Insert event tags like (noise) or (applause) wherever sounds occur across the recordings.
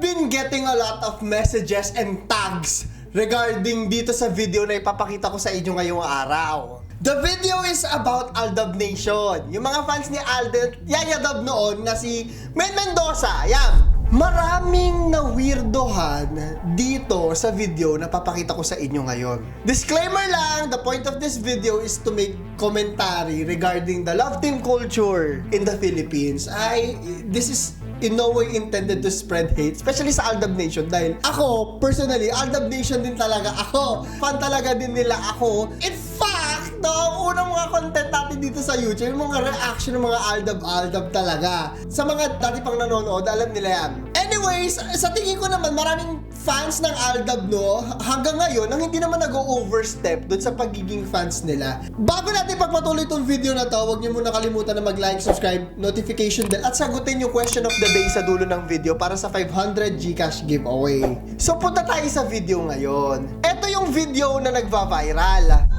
been getting a lot of messages and tags regarding dito sa video na ipapakita ko sa inyo ngayong araw. The video is about Aldab Nation. Yung mga fans ni Alden, Yaya Dab noon na si Men Mendoza. Yan. Maraming na weirdohan dito sa video na papakita ko sa inyo ngayon. Disclaimer lang, the point of this video is to make commentary regarding the love team culture in the Philippines. I, this is in no way intended to spread hate, especially sa Aldab Nation dahil ako, personally, Aldab Nation din talaga ako. Fan talaga din nila ako. In fact, no, ang unang mga content natin dito sa YouTube, yung mga reaction ng mga Aldab-Aldab talaga. Sa mga dati pang nanonood, alam nila yan. Anyways, sa tingin ko naman, maraming fans ng Aldab, no, hanggang ngayon, ang hindi naman nag-overstep doon sa pagiging fans nila. Bago natin pagpatuloy itong video na to, huwag niyo muna kalimutan na mag-like, subscribe, notification bell, at sagutin yung question of the day sa dulo ng video para sa 500 Gcash giveaway. So punta tayo sa video ngayon. Ito yung video na nagva-viral.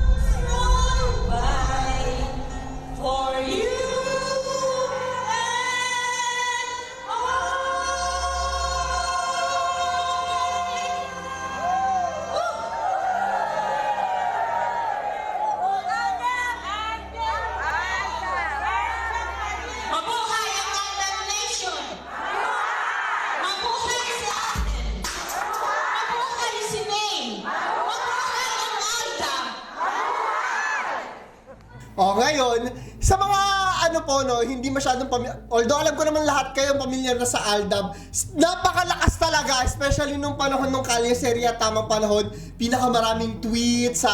O ngayon, sa mga ano po no, hindi masyadong pamilya, although alam ko naman lahat kayo pamilyar na sa Aldab, napakalakas talaga, especially nung panahon ng Kalye Seria, tamang panahon, pinakamaraming tweets sa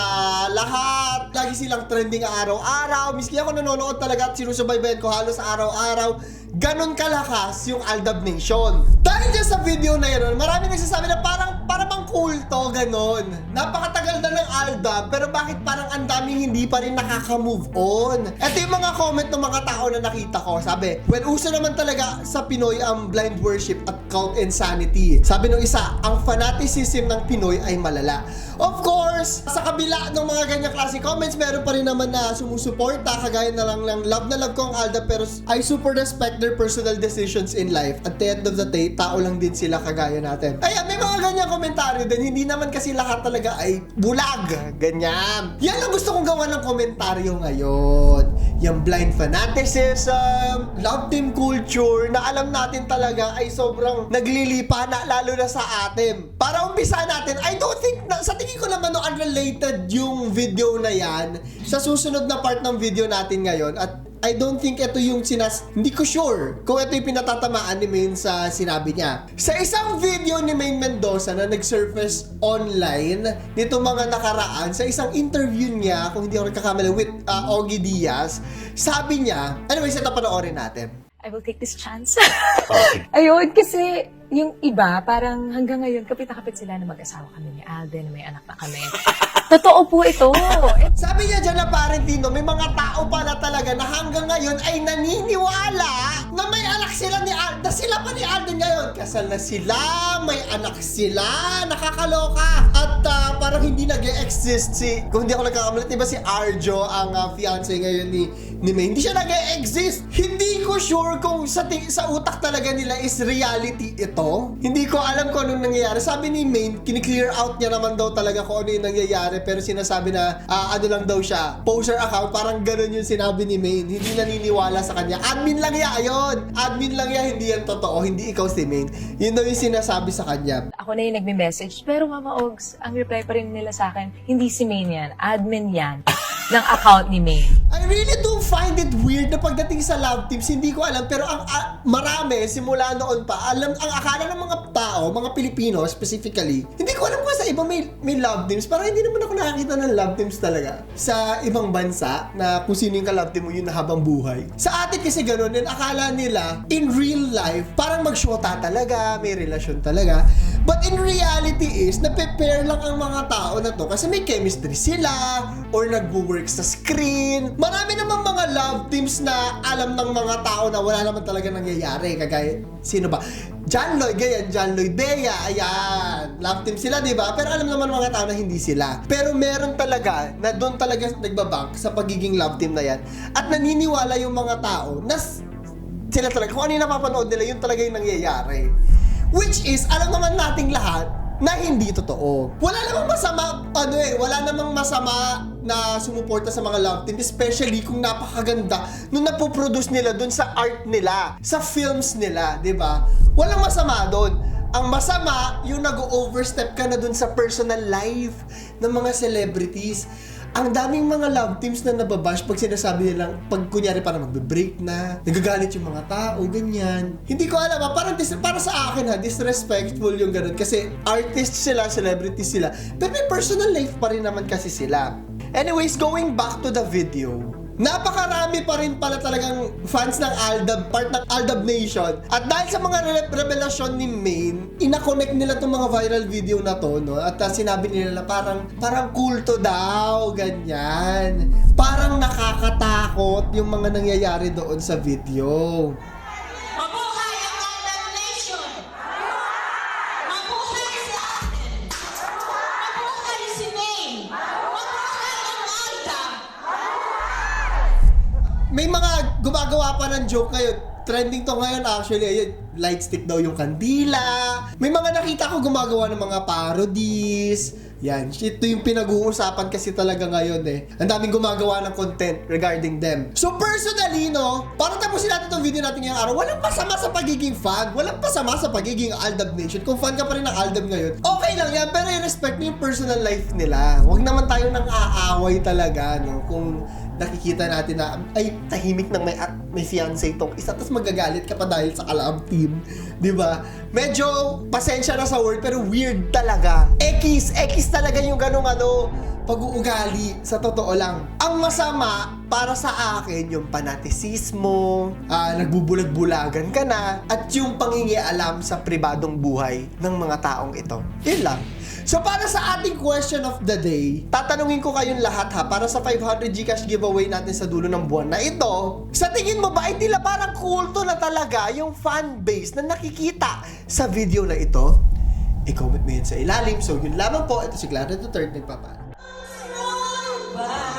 lahat, lagi silang trending araw-araw, miski ako nanonood talaga at sinusubaybayan ko halos araw-araw, ganon kalakas yung Aldab Nation. Dahil dyan sa video na yun, marami nagsasabi na parang, para bang kulto, ganon. Napakatagal na ng Aldab, pero bakit parang ang daming hindi pa rin nakaka-move on? Ito yung mga comment ng mga tao na nakita ko. Sabi, well, uso naman talaga sa Pinoy ang blind worship at cult insanity. Sabi nung isa, ang fanaticism ng Pinoy ay malala. Of course, sa kabila ng mga ganyang klase comments, meron pa rin naman na sumusuporta, kagaya na lang ng love na love ko ang Alda, pero I super respect their personal decisions in life. At the end of the day, tao lang din sila kagaya natin. Ayan, may mga ganyang komentaryo din. Hindi naman kasi lahat talaga ay bulag. Ganyan. Yan ang gusto kong gawa ng komentaryo ngayon. Yung blind fanaticism, love team culture, na alam natin talaga ay sobrang naglilipa na lalo na sa atin. Para umpisa natin, I don't think, na, sa ko naman no, unrelated yung video na yan sa susunod na part ng video natin ngayon at I don't think ito yung sinas... Hindi ko sure kung ito yung pinatatamaan ni Maine sa sinabi niya. Sa isang video ni Maine Mendoza na nag-surface online nito mga nakaraan, sa isang interview niya, kung hindi ako nagkakamali, with uh, Ogie Diaz, sabi niya, anyways, ito panoorin natin. I will take this chance. (laughs) Ayun, kasi yung iba, parang hanggang ngayon, kapit na kapit sila na mag-asawa kami ni Alden, may anak na kami. (laughs) Totoo po ito. (laughs) Sabi niya dyan na parang Tino, may mga tao pala talaga na hanggang ngayon ay naniniwala na may anak sila ni Alden, na sila pa ni Alden ngayon. Kasal na sila, may anak sila, nakakaloka. At ah, parang hindi nag exist si, kung hindi ako nagkakamali, diba si Arjo ang uh, fiancé ngayon ni, ni May. Hindi siya nag exist Hindi ko sure kung sa, sa utak talaga nila is reality ito. Hindi ko alam kung anong nangyayari. Sabi ni Maine, kiniklear out niya naman daw talaga kung ano yung nangyayari pero sinasabi na ah, ano lang daw siya, poser account, parang ganun yung sinabi ni Maine. Hindi naniniwala sa kanya. Admin lang yan, ayun! Admin lang yan, hindi yan totoo. Hindi ikaw si Maine. Yun daw yung sinasabi sa kanya. ako na yung nagme-message. Pero Mama Ogs, ang reply pa rin nila sa akin, hindi si Maine yan, admin yan ng account ni Maine. I really do find it weird na pagdating sa love teams, hindi ko alam, pero ang ah, marami, simula noon pa, alam, ang akala ng mga tao, mga Pilipino specifically, hindi ko alam kung sa iba may, may love teams, parang hindi naman ako nakakita ng love teams talaga sa ibang bansa na kung sino yung ka-love team mo yun na habang buhay. Sa atin kasi ganun, and akala nila, in real life, parang magsyota talaga, may relasyon talaga. But in reality is, na-prepare lang ang mga tao na to kasi may chemistry sila or nagwo-work sa screen. Marami namang mga love teams na alam ng mga tao na wala naman talaga nangyayari. Kagaya, sino ba? John Lloyd, ganyan, John Lloyd Bea, ayan. Love team sila, di ba? Pero alam naman mga tao na hindi sila. Pero meron talaga, na doon talaga nagbabank sa pagiging love team na yan. At naniniwala yung mga tao na sila talaga, kung ano yung napapanood nila, yun talaga yung nangyayari. Which is, alam naman nating lahat na hindi totoo. Wala namang masama, ano eh, wala namang masama na sumuporta sa mga love team, especially kung napakaganda nung napoproduce nila dun sa art nila, sa films nila, di ba? Walang masama doon. Ang masama, yung nag-overstep ka na dun sa personal life ng mga celebrities. Ang daming mga love teams na nababash pag sinasabi nilang, pag kunyari parang magbe-break na, nagagalit yung mga tao, ganyan. Hindi ko alam ha, parang dis- para sa akin ha, disrespectful yung ganun. Kasi artists sila, celebrities sila, pero may personal life pa rin naman kasi sila. Anyways, going back to the video, Napakarami pa rin pala talagang fans ng Aldab, part ng Aldab Nation. At dahil sa mga re- revelasyon ni Maine, ina-connect nila itong mga viral video na to, no? At uh, sinabi nila na parang, parang kulto daw, ganyan. Parang nakakatakot yung mga nangyayari doon sa video. May mga gumagawa pa ng joke ngayon. Trending to ngayon actually. Ayun, light stick daw yung kandila. May mga nakita ko gumagawa ng mga parodies. Yan, ito yung pinag-uusapan kasi talaga ngayon eh. Ang daming gumagawa ng content regarding them. So personally, no, para tapusin natin itong video natin ngayong araw, walang pasama sa pagiging fan. Walang pasama sa pagiging Aldab Nation. Kung fan ka pa rin ng Aldab ngayon, okay lang yan, pero i-respect mo yung personal life nila. Huwag naman tayo nang aaway talaga, no, kung nakikita natin na ay tahimik nang may may fiancé itong isa tapos magagalit ka pa dahil sa kalab team, 'di ba? Medyo pasensya na sa word pero weird talaga. X, X talaga yung ganung ano pag-uugali sa totoo lang. Ang masama para sa akin yung panatisismo, ah, nagbubulag-bulagan ka na, at yung pangingialam sa pribadong buhay ng mga taong ito. Yun lang. So para sa ating question of the day, tatanungin ko kayong lahat ha, para sa 500 Gcash giveaway natin sa dulo ng buwan na ito, sa tingin mo ba, hindi nila parang kulto na talaga yung fan base na nakikita sa video na ito? I-comment mo yun sa ilalim. So yun lamang po, ito si Clara the Third, nagpapaalam. Bye!